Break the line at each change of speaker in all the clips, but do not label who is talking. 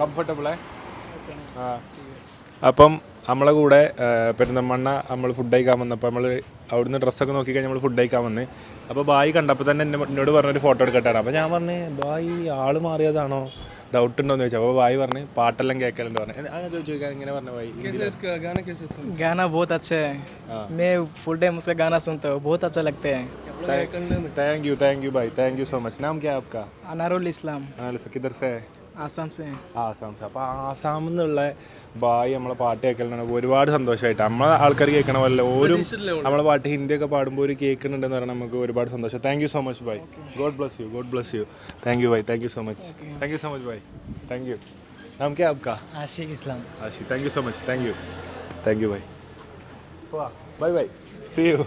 കംഫർട്ടബിളേ ആ അപ്പം നമ്മളെ കൂടെ ആ, പെരുന്തമണ്ണ നമ്മൾ ഫുഡ് കഴിക്കാൻ വന്നപ്പോൾ നമ്മൾ അവിടുന്ന് ഡ്രസ്സൊക്കെ നോക്കി കഴിഞ്ഞാൽ നമ്മൾ ഫുഡ് കഴിക്കാൻ വന്ന് അപ്പോൾ ബായി കണ്ടപ്പോൾ തന്നെ എന്നെ എന്നോട് പറഞ്ഞൊരു ഫോട്ടോ എടുക്കട്ടെ അപ്പോൾ ഞാൻ പറഞ്ഞു ബായി ആള് മാറിയതാണോ ഡൗട്ട് ഉണ്ടോ എന്ന് ചോദിച്ചു അപ്പോൾ ബായി പറഞ്ഞ് പാട്ടെല്ലാം കേൾക്കലുണ്ട് പറഞ്ഞു അങ്ങനെ ചോദിച്ചു ഇങ്ങനെ പറഞ്ഞു ബായി
गाना बहुत अच्छा है मैं फुल टाइम उसका गाना सुनता हूँ बहुत अच्छा लगता है
thank you thank you bye thank you so much नाम क्या है आपका
अनारुल इस्लाम
हाँ किधर से है ആസാംസ് അപ്പോൾ ബായി നമ്മളെ പാട്ട് കേൾക്കലുണ്ടാകുമ്പോൾ ഒരുപാട് സന്തോഷമായിട്ട് നമ്മളെ ആൾക്കാർ കേൾക്കണ പോലെ ഓരോ നമ്മളെ പാട്ട് ഹിന്ദിയൊക്കെ പാടുമ്പോൾ ഒരു കേൾക്കുന്നുണ്ടെന്ന് പറഞ്ഞാൽ നമുക്ക് ഒരുപാട് സന്തോഷം. Thank you so much bye God bless you God bless you thank you bye thank you so much thank you so much bye thank you നമുക്ക് ആപ്കാ.
Ashiq Islam.
Ashiq thank you so much thank you thank you bye bye bye see you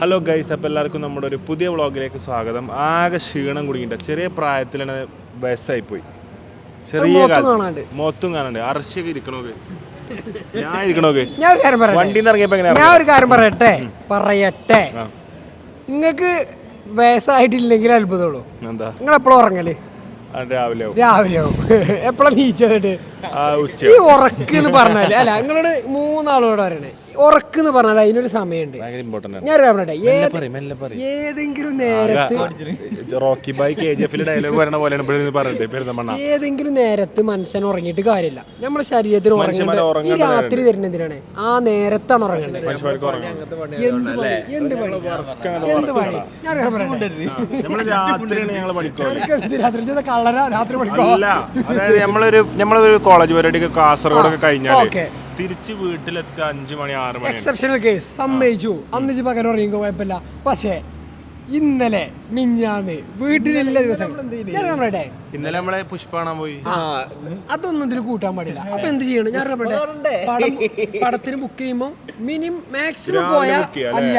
hello guys അപ്പോൾ എല്ലാവർക്കും നമ്മുടെ ഒരു പുതിയ വ്ളോഗിലേക്ക് സ്വാഗതം. ആകെ ക്ഷീണം കുടുങ്ങിയിട്ട് ചെറിയ പ്രായത്തിൽ തന്നെ വയസ്സായിപ്പോയി. ചെറിയ മൊത്തം കാണാണ്ട് അറശ്യൊക്കെ ഇരിക്കണോക്ക് ഞാൻ ഇരിക്കണോക്ക്
ഞാൻ ഒരു കാര്യം പറയട്ടെ?
വണ്ടിന്ന് ഇറങ്ങിയപ്പോ എങ്ങനെ
ഞാൻ ഒരു കാര്യം പറയട്ടെ? പറയട്ടെ? നിങ്ങക്ക് വയസ്സായിട്ടില്ലെങ്കിൽ അത്ഭുതമുള്ളൂ.
എന്താ?
നിങ്ങൾ എപ്പോഴും
ഉറങ്ങൽ രാവിലെ
രാവിലെ ആവും. എപ്പോഴാ
ആ ഉച്ച
ഈ ഉറക്കെന്ന് പറഞ്ഞാൽ അല്ല നിങ്ങളോട് മൂന്നാളോട് പറയണേ. ഉറക്കെന്ന് പറഞ്ഞാൽ അതിനൊരു സമയമുണ്ട്.
ഭയങ്കര ഇമ്പോർട്ടന്റ് ആണ്.
ഞാൻ ഏതെങ്കിലും നേരത്ത്
റോക്കി ബൈ കെ ജി എഫിൽ ഡയലോഗ് പറയണ പോലെയാണ് ഇവിടെ പറഞ്ഞത് പെരുന്തമണ്ണ
ഏതെങ്കിലും നേരത്ത് മനുഷ്യൻ ഉറങ്ങിയിട്ട് കാര്യമില്ല. നമ്മുടെ ശരീരത്തിന് ഉറങ്ങേണ്ടത് ഈ രാത്രി തരുന്നതിനാണ് ആ നേരത്താണ് ഉറങ്ങേണ്ടത്. എന്ത് പണി? എന്ത് പണി? എന്ത് പണി? ഞാൻ രാത്രി ചെയ്ത രാത്രി പഠിക്കോ?
അല്ല അതായത് നമ്മളൊരു നമ്മളൊരു കോളേജ് പരിപാടിയൊക്കെ കാസർഗോഡൊക്കെ കഴിഞ്ഞാൽ
ഓക്കേ.
തിരിച്ച് വീട്ടിലെത്തുക അഞ്ചു മണി ആറ് മണി.
എക്സെപ്ഷണൽ കേസ് സമ്മതിച്ചു. അന്ന് ഇജ്ജ് പകരം ഉറങ്ങിക്കോ കുഴപ്പമില്ല. പക്ഷേ ഇന്നലെ മിഞ്ഞാന്ന് വീട്ടിലുള്ള ദിവസം. ഞാൻ പറയട്ടെ?
ഇന്നലെ നമ്മളെ പുഷ്പ കാണാൻ പോയി
അതൊന്നും ഇതിൽ കൂട്ടാൻ പാടില്ല. അപ്പൊ എന്ത് ചെയ്യണം? ഞാൻ പറയട്ടെ? പടം പടത്തിന് ബുക്ക് ചെയ്യുമ്പോൾ മിനിമം മാക്സിമം പോയാ അല്ല?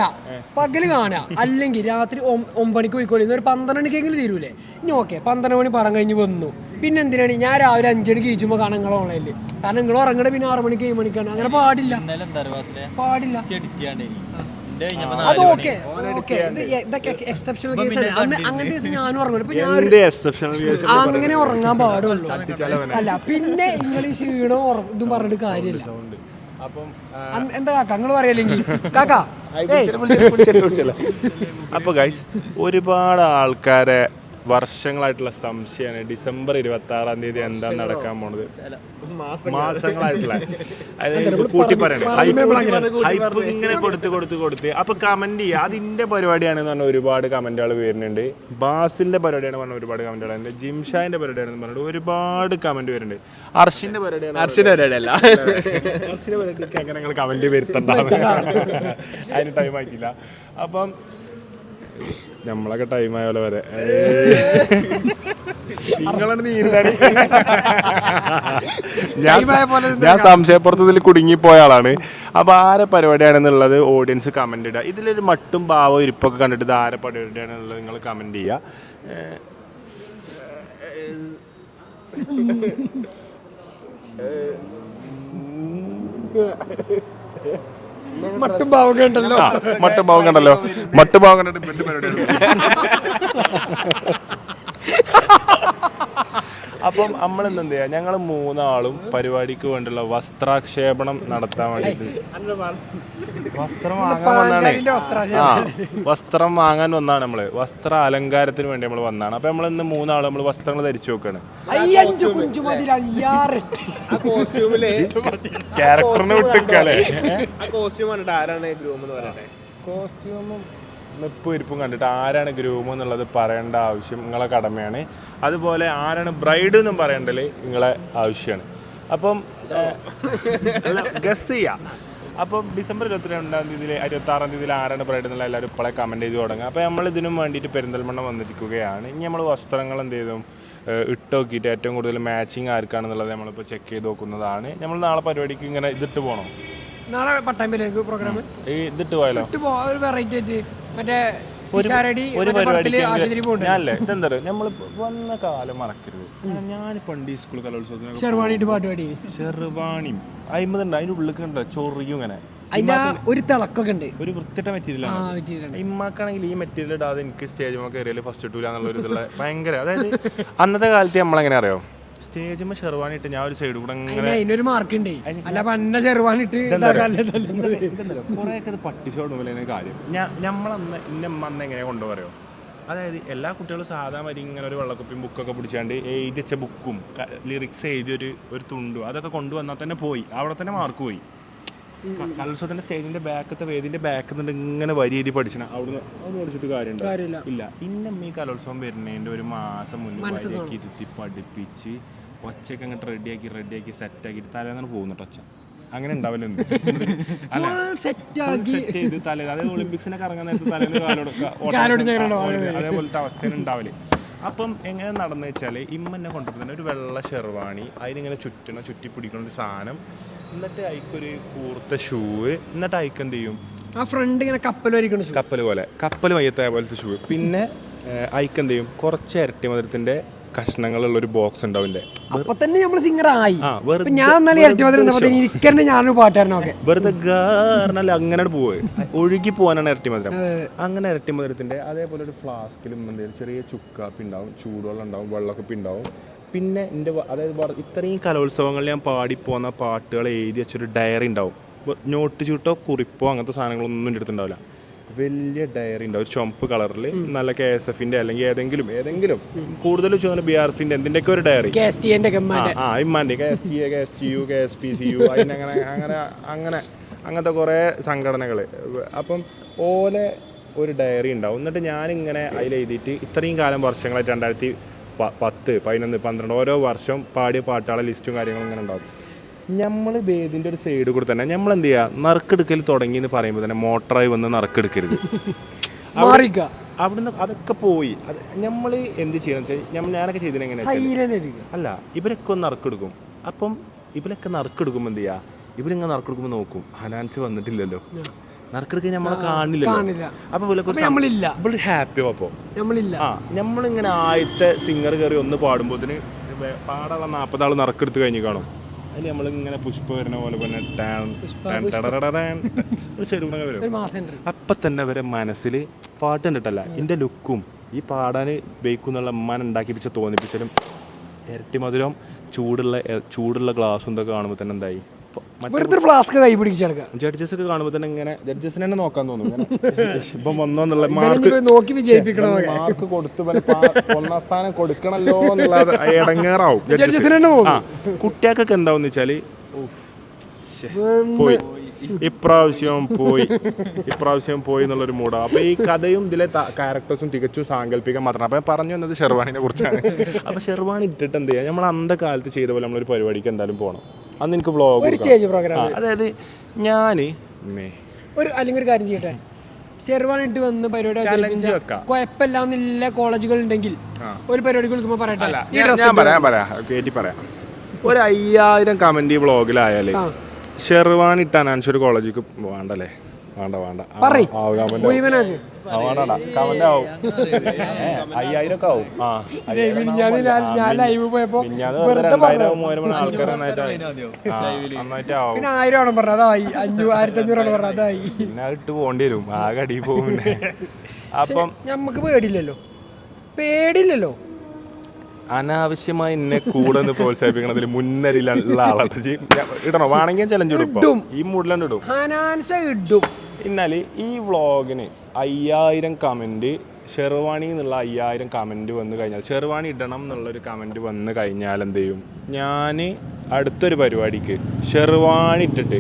പകൽ കാണാ. അല്ലെങ്കിൽ രാത്രി ഒമ്പണിക്ക് പോയിക്കോളി. ഒരു പന്ത്രണ്ട് മണിക്കെങ്കിലും തീരൂലേ? ഇനി ഓക്കെ പന്ത്രണ്ട് മണി പടം കഴിഞ്ഞ് വന്നു. പിന്നെ എന്തിനാണ്? ഞാൻ രാവിലെ അഞ്ചു മണിക്ക് കഴിച്ചുമ്പോൾ കാണാൻ നിങ്ങൾ ഓൺലൈനിൽ കാരണം നിങ്ങൾ ഉറങ്ങണ പിന്നെ ആറ് മണിക്ക് ഏഴ് മണിക്കാണ്. അങ്ങനെ പാടില്ല. പാടില്ല. അത് ഓക്കെ. ഓക്കെ. ഇതൊക്കെ എക്സെപ്ഷണൽ കേസ് അങ്ങനത്തെ ഇപ്പൊ ഞാൻ? അങ്ങനെ ഉറങ്ങാൻ പാടുള്ളൂ. അല്ല പിന്നെ ഇംഗ്ലീഷ് ഈണോ ഇതും പറഞ്ഞിട്ട് കാര്യമില്ല.
അപ്പൊ
അന്ന് എന്താ കാക്ക? നിങ്ങൾ പറയല്ലെങ്കിൽ കാക്ക.
അപ്പോൾ ഗൈസ് ഒരുപാട് ആൾക്കാരെ വർഷങ്ങളായിട്ടുള്ള സംശയമാണ് ഡിസംബർ ഇരുപത്തി ആറാം തീയതി എന്താ നടക്കാൻ പോണത്? മാസങ്ങളായിട്ടുള്ള. അതായത് കൂട്ടി പറയണം. ഹൈപ്പ് ഇങ്ങനെ കൊടുത്ത് കൊടുത്ത് കൊടുത്ത്. അപ്പൊ കമന്റ് ചെയ്യുക അതിന്റെ പരിപാടിയാണെന്ന് പറഞ്ഞ ഒരുപാട് കമന്റുകൾ വരുന്നുണ്ട്. ബാസിന്റെ പരിപാടിയാണ് പറഞ്ഞ ഒരുപാട് കമന്റുകൾ ഉണ്ട് ജിംഷാന്റെ പരിപാടിയാണെന്ന് പറഞ്ഞിട്ട് ഒരുപാട് കമന്റ് വരുന്നുണ്ട്. അർഷിന്റെ പരിപാടിയാണ് അർഷിന്റെ പരിപാടിയല്ല. അർഷിന്റെ പരിപാടിക്ക് അങ്ങനെ ഞങ്ങൾ കമന്റ് വരുത്തണ്ടാവും അതിന് ടൈം ആയിട്ടില്ല. അപ്പം നമ്മളൊക്കെ ടൈം ആയ പോലെ വരെ നിങ്ങളാണ് നീന്താടി ഞാൻ സംശയപ്പുറത്ത് ഞാൻ സംശയപ്പുറത്തതിൽ കുടുങ്ങിപ്പോയ ആളാണ്. അപ്പൊ ആരെ പരിപാടിയാണെന്നുള്ളത് ഓഡിയൻസ് കമന്റ് ഇടുക. ഇതിലൊരു മട്ടും ഭാവോ ഇരിപ്പൊക്കെ കണ്ടിട്ട് ഇത് ആരെ പരിപാടിയാണെന്നുള്ളത് നിങ്ങൾ കമന്റ് ചെയ്യുക. ഏഹ്,
മട്ടും ഭാവം
കണ്ടല്ലോ. മട്ടും ഭാവം കണ്ടല്ലോ. മട്ടും ഭാവം കണ്ടിട്ട് അപ്പം നമ്മൾ എന്ത് ചെയ്യാ ഞങ്ങൾ മൂന്നാളും പരിപാടിക്ക് വേണ്ടിയുള്ള വസ്ത്രാക്ഷേപണം നടത്താൻ വേണ്ടിയിട്ട്. വസ്ത്രം വാങ്ങാൻ വന്നാണ്. ആ വസ്ത്രം വാങ്ങാൻ വന്നാണ് നമ്മൾ. വസ്ത്ര അലങ്കാരത്തിന് വേണ്ടി നമ്മൾ വന്നാണ്. അപ്പൊ നമ്മൾ ഇന്ന് മൂന്നാൾ നമ്മൾ വസ്ത്രങ്ങൾ ധരിച്ചു നോക്കാണ്.
ക്യാരക്ടറിനെ വിട്ടിക്കാലേ കോസ്റ്റ്യൂമാണ് ആരാണ്
ഗ്രൂമെന്ന് പറയുന്നത് കോസ്റ്റ്യൂമും നിപ്പും ഇരിപ്പും കണ്ടിട്ട് ആരാണ് ഗ്രൂം എന്നുള്ളത് പറയേണ്ട ആവശ്യം നിങ്ങളെ കടമയാണ്. അതുപോലെ ആരാണ് ബ്രൈഡ് എന്നും പറയേണ്ടത് നിങ്ങളെ ആവശ്യമാണ്. അപ്പം ഗസ് ചെയ്യാം. അപ്പം ഡിസംബർ ഇരുപത്തിരണ്ടാം തീയതിയിൽ ഇരുപത്തി ആറാം തീയതിയിൽ ആരാണ് ബ്രൈഡ് എന്നുള്ള എല്ലാവരും ഇപ്പോൾ കമന്റ് ചെയ്ത് തുടങ്ങുക. അപ്പോൾ നമ്മൾ ഇതിനും വേണ്ടിയിട്ട് പെരിന്തൽമണ്ണ വന്നിരിക്കുകയാണ്. ഇനി നമ്മൾ വസ്ത്രങ്ങൾ എന്ത് ചെയ്തും ഇട്ട് നോക്കിയിട്ട് ഏറ്റവും കൂടുതൽ മാച്ചിങ് ആർക്കാണെന്നുള്ളത് നമ്മളിപ്പോൾ ചെക്ക് ചെയ്ത് നോക്കുന്നതാണ്. നമ്മൾ നാളെ പരിപാടിക്ക് ഇങ്ങനെ ഇതിട്ട് പോകണം
നാളെ പട്ടാമ്പിലേക്ക് പ്രോഗ്രാം
ഈ ഇതിട്ട് പോയാലോ?
ഒരു വെറൈറ്റി ആയിട്ട്. മറ്റേ
ഒരു പരിപാടിക്ക് ഞാനല്ലേ ഇതെന്താ നമ്മൾ വന്ന കാലം മറക്കരുത്. ഞാൻ പണ്ട് ഈ സ്കൂൾ കലോത്സവത്തിന്
ഷെർവാണിട്ട് പാട്ട് പാടി.
ചെറുവാണിയും അയിമ്പതുണ്ട് അതിന്റെ ഉള്ളിൽ കണ്ടോ ചൊറിയും ഇങ്ങനെ.
ഒരു തിളക്കൊക്കെ ഉണ്ട്.
ഒരു വൃത്തിട്ട മെറ്റീരിയൽ ഇമ്മാക്കാണെങ്കിൽ ഈ മെറ്റീരിയൽ ഇടാതെ എനിക്ക് സ്റ്റേജ് കയറിയാൽ ഫസ്റ്റ് ഇട്ടൂല എന്നുള്ള ഒരു ഭയങ്കര. അതായത് അന്നത്തെ കാലത്ത് നമ്മളെങ്ങനെ അറിയോ? സ്റ്റേജുമ്മ ഷെർവാണി ഇട്ട് ഞാൻ ഒരു സൈഡ് കൂടെ അങ്ങനെ
അതിനൊരു മാർക്ക് ഉണ്ട്. അല്ല പന്ന ചെറുവാനിട്ട്
കുറേയൊക്കെ ഇത് കാര്യം. ഞാൻ നമ്മളന്ന് ഇന്ന അന്ന് എങ്ങനെ കൊണ്ടുപോയോ അതായത് എല്ലാ കുട്ടികളും സാധാരണ ഇങ്ങനെ ഒരു വെള്ളക്കുപ്പിയും ബുക്കൊക്കെ പിടിച്ചാണ്ട് എഴുതി വെച്ച ബുക്കും ലിറിക്സ് എഴുതിയൊരു ഒരു തുണ്ടും അതൊക്കെ കൊണ്ടുവന്നാൽ തന്നെ പോയി. അവിടെ തന്നെ മാർക്ക് പോയി. കലോത്സവത്തിന്റെ സ്റ്റേജിന്റെ ബാക്കത്തെ വേദിന്റെ ബാക്കിൽ നിന്ന് ഇങ്ങനെ വരി എഴുതി പഠിച്ചാൽ അവിടുന്ന് അവിടെ പഠിച്ചിട്ട് കാര്യമുണ്ടോ. ഇല്ല. പിന്നെ ഈ കലോത്സവം വരുന്നതിന്റെ ഒരു മാസം മുന്നേ വരിയൊക്കെ ഇരുത്തി പഠിപ്പിച്ച് ഒച്ചയ്ക്ക് അങ്ങോട്ട് റെഡിയാക്കി റെഡിയാക്കി സെറ്റാക്കിയിട്ട് തലേന്നാണ് പോകുന്നുട്ടോ ഒച്ച. അങ്ങനെ അല്ല
സെറ്റ് ആക്കി.
തലേ അതായത് ഒളിമ്പിക്സിനൊക്കെ ഇറങ്ങാൻ നേരത്ത് തലേന്ന് കാലോടൊക്കെ
കാലോട് ഞങ്ങളുടെ
അതേപോലത്തെ അവസ്ഥയാണ് ഉണ്ടാവൽ. അപ്പം എങ്ങനെ നടന്നു വെച്ചാൽ ഇമ്മന്നെ എന്നെ ഒരു വെള്ള ഷെർവാണി അതിനിങ്ങനെ ചുറ്റണം ചുറ്റി പിടിക്കണ ഒരു സാധനം എന്നിട്ട് അയക്കൊരു കൂർത്ത ഷൂ എന്നിട്ട് അയക്ക് എന്ത് ചെയ്യും?
ആ ഫ്രണ്ട് ഇങ്ങനെ കപ്പൽ വരിക്കണ
കപ്പൽ പോലെ. കപ്പൽ മയ്യത്തായ പോലത്തെ ഷൂ പിന്നെ അയക്ക് എന്ത് ചെയ്യും? കുറച്ച് ഇരട്ടി മധുരത്തിന്റെ കഷ്ണങ്ങളുള്ള ഒരു ബോക്സ് ഉണ്ടാവില്ലേ
അപ്പൊ തന്നെ നമ്മൾ സിംഗർ ആയി. ഞാൻ ഞാനൊരു
വെറുതെ അങ്ങനെ പോവുക ഒഴുകി പോകാനാണ് ഇരട്ടി മധുരം. അങ്ങനെ ഇരട്ടി മധുരത്തിന്റെ അതേപോലെ ഒരു ഫ്ലാസ്കിലും എന്തെങ്കിലും ചെറിയ ചുക്കാപ്പി ഉണ്ടാവും ചൂടുവെള്ളം ഉണ്ടാവും വെള്ളക്കുപ്പി ഉണ്ടാവും പിന്നെ എന്റെ അതായത് ഇത്രയും കലോത്സവങ്ങളിൽ ഞാൻ പാടിപ്പോന്ന പാട്ടുകൾ എഴുതി വെച്ചൊരു ഡയറി ഉണ്ടാവും. നോട്ട് ചൂട്ടോ കുറിപ്പോ അങ്ങനത്തെ സാധനങ്ങളൊന്നും എന്റെ അടുത്തുണ്ടാവില്ല വലിയ ഡയറി ഉണ്ടാവും. ഒരു ചുമപ്പ് കളറിൽ നല്ല കെ എസ് എഫിന്റെ അല്ലെങ്കിൽ ഏതെങ്കിലും ഏതെങ്കിലും. കൂടുതൽ ചോദിച്ചാൽ ബി ആർ സിന്റെ എന്തിന്റെയൊക്കെ ഒരു ഡയറി ആ ഇമ്മാന്റെ. K S T A K S T U K S P C U അതിനങ്ങനെ അങ്ങനെ അങ്ങനെ അങ്ങനത്തെ കുറേ സംഘടനകൾ. അപ്പം ഓലെ ഒരു ഡയറി ഉണ്ടാവും. എന്നിട്ട് ഞാനിങ്ങനെ അതിൽ എഴുതിയിട്ട് ഇത്രയും കാലം വർഷങ്ങളായിട്ട് രണ്ടായിരത്തി പത്ത് പതിനൊന്ന് പന്ത്രണ്ട് ഓരോ വർഷം പാടിയ പാട്ടുകളെ ലിസ്റ്റും കാര്യങ്ങളും ഇങ്ങനെ ഉണ്ടാകും നമ്മൾ വേദിന്റെ ഒരു സൈഡ് കൂടെ തന്നെ നമ്മൾ എന്ത് ചെയ്യുക നറുക്കെടുക്കൽ തുടങ്ങി എന്ന് പറയുമ്പോൾ തന്നെ മോട്ടറായി വന്ന് നറുക്കെടുക്കരുത്. അവിടുന്ന് അതൊക്കെ പോയി. അത് നമ്മൾ എന്ത് ചെയ്യണം വെച്ചാൽ ഞമ്മ- ഞാനൊക്കെ
സൈലന്റ്
അല്ല ഇവരൊക്കെ ഒന്ന് നറുക്കെടുക്കും. അപ്പം ഇവരൊക്കെ നറുക്കെടുക്കുമ്പോൾ എന്ത് ചെയ്യുക ഇവരിങ്ങനെ നറുക്കെടുക്കുമ്പോൾ നോക്കും. ഹനാൻസ് വന്നിട്ടില്ലല്ലോ. നറുക്കെടുക്കാൻ നമ്മളെ
കാണില്ല.
അപ്പൊ. ഇവർ ഹാപ്പി
നമ്മളില്ല.
ആ നമ്മളിങ്ങനെ ആദ്യത്തെ സിംഗർ കയറി ഒന്ന് പാടുമ്പോത്തിന് പാടാനുള്ള നാപ്പതാൾ നറുക്കെടുത്ത് കഴിഞ്ഞ് കാണും. അതിൽ നമ്മളിങ്ങനെ പുഷ്പ വരുന്ന പോലെ തന്നെ ഒരു വരും. അപ്പം തന്നെ അവരെ മനസ്സിൽ പാട്ട് കണ്ടിട്ടല്ല എന്റെ ലുക്കും ഈ പാടാൻ ബേക്കുന്നുള്ള ഉമ്മാൻ ഉണ്ടാക്കിപ്പിച്ച തോന്നിപ്പിച്ചാലും ഇരട്ടി മധുരം ചൂടുള്ള ചൂടുള്ള ഗ്ലാസും ഇതൊക്കെ കാണുമ്പോൾ തന്നെ എന്തായി?
വെറുതെ ഫ്ലാസ്ക് കൈ പിടിച്ചെടുക്കുക
ജഡ്ജസ് ഒക്കെ കാണുമ്പോൾ തന്നെ ഇങ്ങനെ ജഡ്ജസിനെ തന്നെ നോക്കാൻ തോന്നും. ഇങ്ങനെ ഇപ്പം വന്നോന്നുള്ള മാർക്ക്
നോക്കി വിജയിപ്പിക്കണം
മാർക്ക് കൊടുത്ത് ഒന്നാം സ്ഥാനം കൊടുക്കണല്ലോ എന്നുള്ള ഇടങ്ങേറാവും
ജഡ്ജസിനെ തന്നെ
ആ കുട്ടികൾക്കൊക്കെ എന്താവും വെച്ചാൽ ഉഫ്, പോയി. ഇപ്രാവശ്യം പോയി. ഇപ്രാവശ്യം പോയി എന്നുള്ളൊരു മൂടാണ് അപ്പൊ ഈ കഥയും ഇതിലെ ക്യാരക്ടേഴ്സും തികച്ചും സാങ്കല്പികം മാത്രമാണ് അപ്പൊ പറഞ്ഞു വന്നത് ഷെർവാണിനെ കുറിച്ചാണ്. അപ്പൊ ഷെർവാണി ഇട്ടിട്ട് എന്ത് ചെയ്യാം നമ്മൾ അന്ത കാലത്ത് ചെയ്ത പോലെ നമ്മളൊരു പരിപാടിക്ക് എന്തായാലും പോകണം അന്ന് എനിക്ക് വ്ളോഗ്
ഒരു സ്റ്റേജ് പ്രോഗ്രാം
അതായത് ഞാൻ
ഒരു അല്ലെങ്കിൽ ഒരു കാര്യം ചെയ്യട്ടെ. ഷെർവാൻ ഇട്ട് വന്ന് പരിപാടി
ചലഞ്ച് വെക്കാം.
കുഴപ്പമില്ലാന്നില്ല കോളേജുകൾ ഉണ്ടെങ്കിൽ ഒരു പരിപാടി കൊടുക്കുമ്പോൾ പറയട്ടെ.
പറയാം പറയാം. കയറ്റി പറയാം. ഒരു അയ്യായിരം കമന്റ് ഈ
ഷെർവാൻ.
ഷെർവാണി ഇട്ടാൻ ഒരു കോളേജിക്ക് വേണ്ടല്ലേ വേണ്ട വേണ്ട. അയ്യായിരം ഒക്കെ ആവും.
ഞാൻ- ലൈവ് പോയപ്പോ പിന്നെ ആയിരം ആണ് പറഞ്ഞത്? അതായി. അഞ്ഞൂ ആയിരത്തി അഞ്ഞൂറാണ് പറഞ്ഞത്. അതായി.
പിന്നെ അത് ഇട്ട് പോകേണ്ടി വരും. ആകെ അടി പോകും അപ്പം
നമുക്ക് പേടിയില്ലല്ലോ. പേടിയില്ലല്ലോ.
അനാവശ്യമായി എന്നെ കൂടെ നിന്ന് പ്രോത്സാഹിപ്പിക്കണതിൽ മുന്നരിലുള്ള ആളാണ് ഇടണോ? വേണമെങ്കിൽ ചലഞ്ച് ഇടും ഈ മൂഡിലാണ് ഇടും.
ഇടും.
എന്നാൽ ഈ വ്ളോഗിന് അയ്യായിരം കമന്റ് ഷെർവാണി എന്നുള്ള അയ്യായിരം കമന്റ് വന്നു കഴിഞ്ഞാൽ ഷെർവാണി ഇടണം എന്നുള്ളൊരു കമന്റ് വന്നു കഴിഞ്ഞാൽ എന്ത് ചെയ്യും? ഞാൻ അടുത്തൊരു പരിപാടിക്ക് ഷെർവാണി ഇട്ടിട്ട്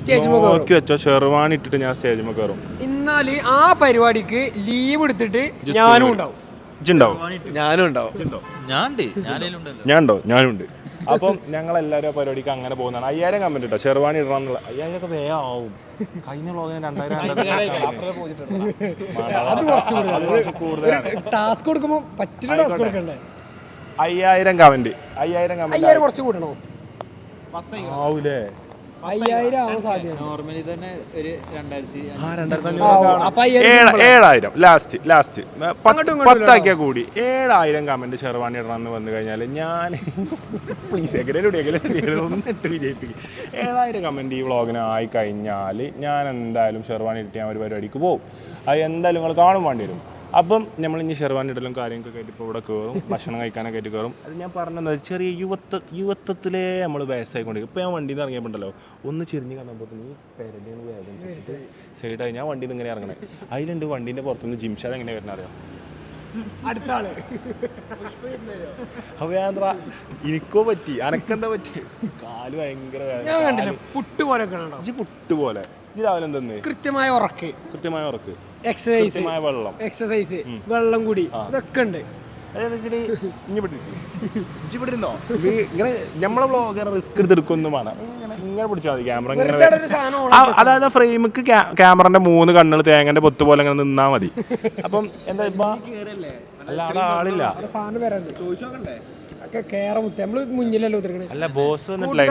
സ്റ്റേജ്
നോക്കി വെച്ചോ ഷെർവാണി ഇട്ടിട്ട് ഞാൻ സ്റ്റേജിൽ കയറും
എന്നാൽ ആ പരിപാടിക്ക് ലീവ് എടുത്തിട്ട് ഞാനും ഉണ്ടാവും.
ഞാനും ഉണ്ടാവും.
ഞാൻ ഉണ്ടോ
ഞാനുണ്ട്. അപ്പം ഞങ്ങൾ എല്ലാവരും ആ പരിപാടിക്ക് അങ്ങനെ പോകുന്നതാണ്. അയ്യായിരം കമന്റ് കേട്ടോ ഷെർവാണി ഇടണം എന്നുള്ള അയ്യായിരം ഒക്കെ വേഗം ആവും. കഴിഞ്ഞ വ്ളോഗിന് രണ്ടായിരം
അത് കുറച്ച്
അത് കുറച്ച് കൂടുതലാണ്
ടാസ്ക് കൊടുക്കുമ്പോൾ പറ്റുന്ന ടാസ്ക് കൊടുക്കണ്ടേ?
അയ്യായിരം കമന്റ് അയ്യായിരം കമന്റ്
കുറച്ച് കൂടണോ?
ആവൂലേ?
അയ്യായിരം ആവാൻ സാധ്യത.
നോർമലി തന്നെ ഒരു രണ്ടായിരത്തി
ഏഴായിരം. ലാസ്റ്റ് ലാസ്റ്റ് പത്താക്കിയാൽ കൂടി. ഏഴായിരം കമന്റ് ഷെർവാണി ഇടണമെന്ന് വന്നു കഴിഞ്ഞാൽ ഞാൻ പ്ലീസ് എങ്ങനെ ഒന്നിട്ട് വിജയിപ്പിക്കും. ഏഴായിരം കമന്റ് ഈ വ്ളോഗിന് ആയി കഴിഞ്ഞാൽ ഞാൻ എന്തായാലും ഷെർവാണി ഇട്ട് ഞാൻ ഒരു പരിപാടിക്ക് പോകും അത് എന്തായാലും നിങ്ങൾ കാണും വേണ്ടി വരും. അപ്പം നമ്മൾ ഇനി ഷെർവാണി ഇടലും കാര്യങ്ങളൊക്കെ ആയിട്ട് ഇപ്പോൾ ഇവിടെ കയറും ഭക്ഷണം കഴിക്കാനൊക്കെ ആയിട്ട് കയറും അത് ഞാൻ പറഞ്ഞത് ചെറിയ യുവത്വ യുവത്വത്തിലേ നമ്മൾ വയസ്സായിക്കൊണ്ടിരിക്കും. ഇപ്പോൾ ഞാൻ വണ്ടിയിൽ നിന്ന് ഇറങ്ങിയപ്പോണ്ടല്ലോ ഒന്ന് ചിരിഞ്ഞ് കാണുമ്പോൾ നീ പെരടിയാണ് വേഗം ചെന്നിട്ട് സൈഡായി. ഞാൻ വണ്ടിയിൽ നിന്ന് ഇങ്ങനെ ഇറങ്ങണേ. അതിലുണ്ട് വണ്ടീന്റെ പുറത്തുനിന്ന് ജിംഷാദ് എങ്ങനെ വരുന്ന അറിയാം?
അടുത്ത ആൾ.
അപ്പോൾ ഞാൻ എനിക്കോ പറ്റി അനക്കെന്താ പറ്റി? കാൽ ഭയങ്കര വേദന.
ഞാൻ കണ്ടില്ല പുട്ട് പോലെ
പുട്ട് പോലെ. രാവിലെ എന്തെന്ന്
കൃത്യമായ ഉറക്ക്.
കൃത്യമായ ഉറക്ക്.
എക്സസൈസ്
വെള്ളം.
എക്സസൈസ് വെള്ളം കൂടി. ഇതൊക്കെ ഉണ്ട്.
ഇങ്ങനെ നമ്മളെ റിസ്ക് എടുത്തെടുക്കൊന്നും വേണം ഇങ്ങനെ ഇങ്ങനെ പിടിച്ചാൽ മതി ക്യാമറ ഇങ്ങനെ അതായത് ഫ്രെയിമുക്ക് ക്യാമറന്റെ മൂന്ന് കണ്ണുകൾ തേങ്ങന്റെ പൊത്ത് പോലെ അങ്ങനെ നിന്നാ മതി. അപ്പം എന്താ ഇപ്പൊ? അല്ല അവിടെ ആളില്ല. ബോസ് വന്നിട്ടില്ല?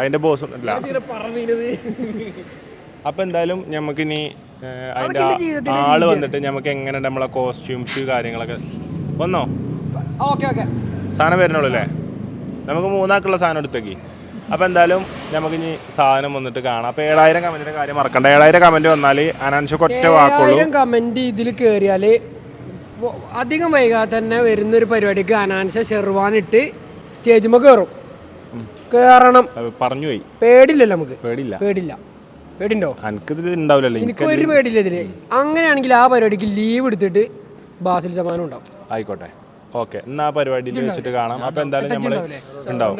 അതിന്റെ ബോസ് വന്നിട്ടില്ല. അപ്പൊ എന്തായാലും നമുക്ക് ഇനി അതിന്റെ
ആൾ
വന്നിട്ട് നമുക്ക് എങ്ങനെ നമ്മളെ കോസ്റ്റ്യൂംസ് കാര്യങ്ങളൊക്കെ? വന്നോ?
Okay okay.
സാധനം വരണുള്ളൂ അല്ലേ? നമുക്ക് മൂന്നാക്കുള്ള സാധനം എടുത്തേക്ക്. അപ്പോൾ എന്തായാലും നമുക്ക് ഇനി സാധനം വന്നിട്ട് കാണാം. അപ്പോൾ ഏഴായിരം കമന്റിന്റെ കാര്യം മറക്കണ്ട. ഏഴായിരം കമന്റ് വന്നാൽ അനാൻഷക്ക് ഒറ്റ വാക്കുള്ളൂ.
കമന്റ് ഇതിൽ കേറിയാൽ അധികം വൈകാതെ തന്നെ വരുന്ന ഒരു പരിപാടിക്ക് അനാൻഷ ഷെർവാൻ ഇട്ട് സ്റ്റേജുമ്മ കേറും. കേറണം.
പറഞ്ഞു പോയി
പേടില്ലല്ലോ നമുക്ക്.
പേടില്ല.
പേടില്ല. പേടിണ്ടോ?
എനിക്കിതിൽ ഉണ്ടാവില്ലല്ലോ
എനിക്ക് ഒരു പേടിയില്ല ഇതിന് അങ്ങനെയാണെങ്കിൽ ആ പരിപാടിക്ക് ലീവ് എടുത്തിട്ട് ബാസിൽ സമാനം ഉണ്ടാവും.
ആയിക്കോട്ടെ. ഓക്കെ. എന്നാ ആ പരിപാടിയിൽ വെച്ചിട്ട് കാണാം. അപ്പൊ എന്തായാലും നമ്മൾ ഉണ്ടാവും.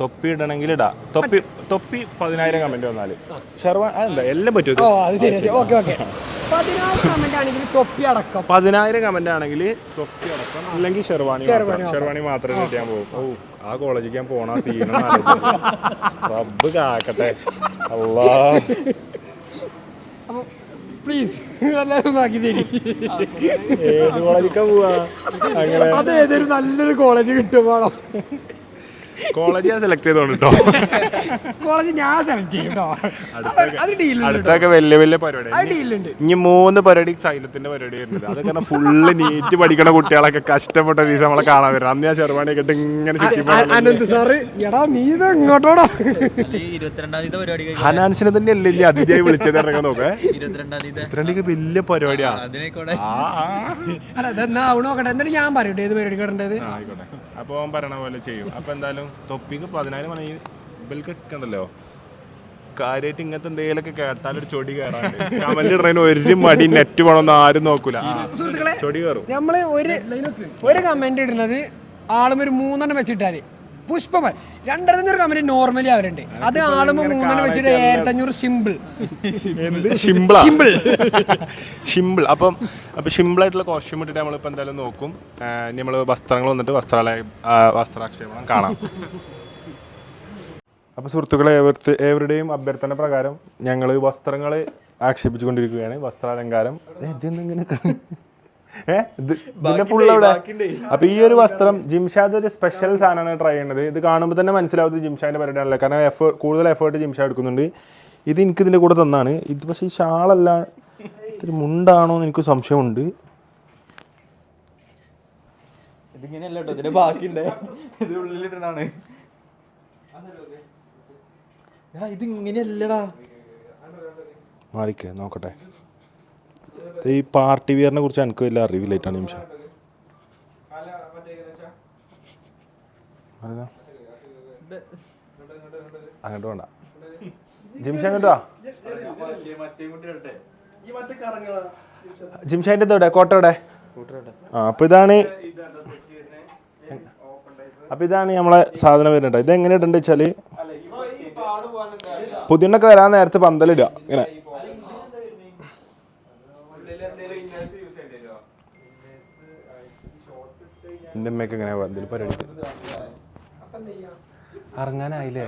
തൊപ്പി ഇടണമെങ്കിൽ ഇടാ. തൊപ്പി തൊപ്പി പതിനായിരം കമന്റ് വന്നാൽ. ഷെർവാൻ അതെന്താ എല്ലാം പറ്റും
ഓ അത് ശരി ഓക്കെ ഓക്കെ. പതിനാറ് കമന്റ് ആണെങ്കിൽ തൊപ്പി അടക്കം.
പതിനായിരം കമന്റ് ആണെങ്കിൽ തൊപ്പി അടക്കം അല്ലെങ്കിൽ ഷെർവാണി. ഷെർവാണി മാത്രമേ കിട്ടിയാൻ പോകും ഓ ആ കോളേജിൽ ഞാൻ പോണ സീനം റബ്ബ് കാക്കട്ടെ. അല്ലാ
പ്ലീസ് എല്ലാവരും ആക്കി
ഏത് കോളേജിക്കാ പോവാ? അങ്ങനെ.
അത് ഏതൊരു നല്ലൊരു കോളേജ് കിട്ടുമ്പോഴോ
കോളേജ് ഞാൻ സെലക്ട് ചെയ്തോണ്ട് കേട്ടോ
കോളേജ് ഞാൻ സെലക്ട് ചെയ്യും കേട്ടോ അത് അത് ഡീലുണ്ട്
അടുത്തൊക്കെ വലിയ വലിയ പരിപാടി
അത് ഡീലുണ്ട്
ഇനി മൂന്ന് പരിപാടി സൈലത്തിന്റെ പരിപാടി വരുന്നത് അത് കാരണം ഫുള്ള് നീറ്റ് പഠിക്കണ കുട്ടികളൊക്കെ കഷ്ടപ്പെട്ട രീതി നമ്മളെ കാണാൻ വരും. അന്ന് ഞാൻ ചെറുപാണി കേട്ട് ഇങ്ങനെ ചുറ്റി
അനന്ത് സാറ് എടാ നീ ഇത് എങ്ങോട്ടോടാ?
അല്ല ഈ ഇരുപത്തിരണ്ടാം തീയതി പരിപാടി കഴിഞ്ഞു
ഹനാൻസിനെ തന്നെ അല്ലേ ഇല്ലേ? അതിഥിയായി വിളിച്ചത് ഇറങ്ങാൻ നോക്കേ.
ഇരുപത്തിരണ്ടാം തീയതി.
വലിയ പരിപാടിയാ.
അതിനേക്കൂടെ.
ആ ആ.
അല്ല ഇതെന്നാ എന്നിട്ട് ഞാൻ പറയട്ടെ ഏത് പരിപാടി
കേട്ടത് ആയിക്കോട്ടെ. അപ്പോൾ അവൻ പറയണ പോലെ ചെയ്യും. അപ്പോൾ എന്തായാലും തൊപ്പിക്ക് പതിനായിരം മണി ഇവൽക്കൊക്കെ ഉണ്ടല്ലോ കാര്യമായിട്ട് ഇങ്ങനത്തെ എന്തെങ്കിലുമൊക്കെ കേട്ടാൽ ഒരു ചൊടി കയറാണ്ട് കമന്റ് ഒരു മടി നെറ്റ് വേണമെന്ന് ആരും നോക്കൂല. ചൊടി കയറും
നമ്മൾ ഒരു ഒരു കമന്റ് ഇടുന്നത് ആളും ഒരു മൂന്നെണ്ണം വെച്ചിട്ടാൽ. പുഷ്പമ. രണ്ടരഞ്ഞൂറ് ഒരു കമന്റ് നോർമലി അവരുണ്ട് അത് ആളും മൂന്നെണ്ണം വെച്ചിട്ട് ഏഴായിരത്തി അഞ്ഞൂറ് സിമ്പിൾ
എന്ത് സിമ്പിൾ
സിമ്പിൾ
ഷിമ്പിൾ അപ്പം സിമ്പിൾ ആയിട്ടുള്ള കോസ്റ്റ്യൂം ഇട്ടിട്ട് നമ്മളിപ്പോൾ എന്തായാലും നോക്കും. നമ്മൾ വസ്ത്രങ്ങൾ വന്നിട്ട് വസ്ത്രാലയ വസ്ത്രാക്ഷേപണം കാണാം. അപ്പോൾ സുഹൃത്തുക്കളെ ഏവർത്ത് ഏവരുടെയും അഭ്യർത്ഥന പ്രകാരം ഞങ്ങൾ വസ്ത്രങ്ങൾ ആക്ഷേപിച്ചുകൊണ്ടിരിക്കുകയാണ്. വസ്ത്രാലങ്കാരം. ഏ, ഇതിന്റെ ഫുൾ അവിടെ. അപ്പൊ ഈ ഒരു വസ്ത്രം ജിംഷാദ് ഒരു സ്പെഷ്യൽ സാധനമാണ് ട്രൈ ചെയ്യുന്നത്. ഇത് കാണുമ്പോൾ തന്നെ മനസ്സിലാവുന്നത് ജിംഷാദിന്റെ പരിപാടിയാണല്ലോ കാരണം എഫേർട്ട് കൂടുതൽ എഫേർട്ട് ജിംഷാ എടുക്കുന്നുണ്ട്. ഇത് എനിക്ക് ഇതിന്റെ കൂടെ തന്നാണ്. ഇത് പക്ഷേ ഈ ഷാളല്ല ഇതൊരു മുണ്ടാണോ എന്ന് എനിക്ക് സംശയമുണ്ട്.
ഇതിങ്ങനെയല്ല കേട്ടോ ഇതിന്റെ ബാക്കിയുണ്ട്. ഇത് ഉള്ളിലിട്ടാണ് എടാ ഇത് ഇങ്ങനെയല്ലടാ
മാറിക്കേ നോക്കട്ടെ. ഈ പാർട്ടി വിയറിനെ കുറിച്ച് എനിക്ക് വലിയ അറിവില്ലായിട്ടാണ് നിമിഷം? അങ്ങോട്ട് വേണ്ട ജിംഷ അങ്ങോട്ട് ജിംഷാന്റെ എവിടെ കോട്ട എവിടെ ആ അപ്പൊ ഇതാണ് അപ്പൊ ഇതാണ് നമ്മളെ സാധനം വരുന്നുണ്ട് ഇത് എങ്ങനെ വെച്ചാൽ പുതിയണ്ണൊക്കെ വരാൻ നേരത്തെ പന്തലിടുക ഇങ്ങനെ. എന്റെ അമ്മയൊക്കെ ഇങ്ങനെ എന്തെങ്കിലും പരിപാടി ഇറങ്ങാനായില്ലേ